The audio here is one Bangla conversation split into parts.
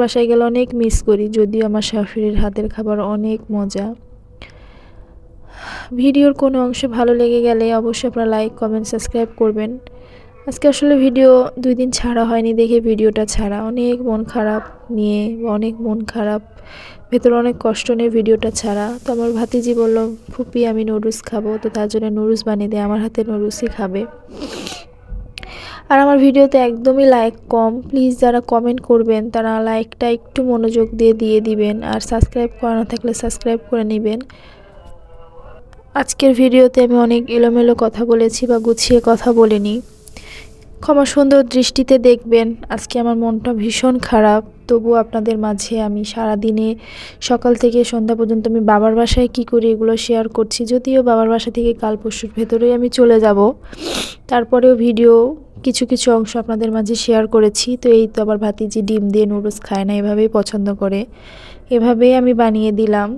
বাসায় গেলে অনেক মিস করি, যদিও আমার শাশুড়ির হাতের খাবার অনেক মজা। ভিডিওর কোনো অংশ ভালো লেগে গেলে অবশ্যই আপনারা লাইক কমেন্ট সাবস্ক্রাইব করবেন। আজকে আসলে ভিডিও দুই দিন ছাড়া হয়নি, দেখে ভিডিওটা ছাড়া। অনেক মন খারাপ নিয়ে, অনেক মন খারাপ, ভেতরে অনেক কষ্ট নিয়ে ভিডিওটা ছাড়া। তো আমার ভাতিজি বলল, ফুপি, আমি নুডলস খাব। তো তার জন্য নুডলস বানিয়ে দেয়, আমার হাতে নুডলসই খাবে। আর আমার ভিডিওতে একদমই লাইক কম। প্লিজ যারা কমেন্ট করবেন, তারা লাইকটা একটু মনোযোগ দিয়ে দিয়ে দিবেন। আর সাবস্ক্রাইব করা না থাকলে সাবস্ক্রাইব করে নেবেন। আজকের ভিডিওতে আমি অনেক এলোমেলো কথা বলেছি বা গুছিয়ে কথা বলিনি। ক্ষমা সুন্দর দৃষ্টিতে দেখবেন। আজকে আমার মনটা ভীষণ খারাপ। তবু আপনাদের মাঝে আমি সারা দিনে সকাল থেকে সন্ধ্যা পর্যন্ত আমি বাবার বাসায় কি করি এগুলো শেয়ার করছি। যদিও বাবার বাসা থেকে কাল পরশুর ভেতরেই আমি চলে যাব। তারপরেও ভিডিও কিছু কিছু অংশ আপনাদের মাঝে শেয়ার করেছি। তো এই তো আবার ভাতিজি ডিম দিয়ে নুডলস খায় না, এভাবেই পছন্দ করে। এভাবেই আমি বানিয়ে দিলাম।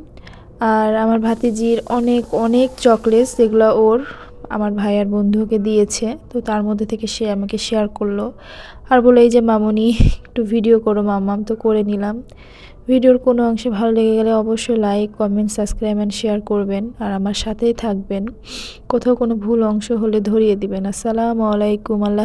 আর আমার ভাতিজির অনেক অনেক চকলেটস যেগুলো ওর আমার ভাই আর বন্ধুকে দিয়েছে। তো তার মধ্যে থেকে সে আমাকে শেয়ার করল। আর বলে, এই যে মামনি, একটু ভিডিও করো মামাম তো করে নিলাম। ভিডিওর কোনো অংশে ভালো লেগে গেলে অবশ্যই like comment subscribe and share করবেন। আর আমার সাথেই থাকবেন। কোথাও কোনো ভুল অংশ হলে ধরিয়ে দিবেন। আসসালামু আলাইকুম, আল্লাহ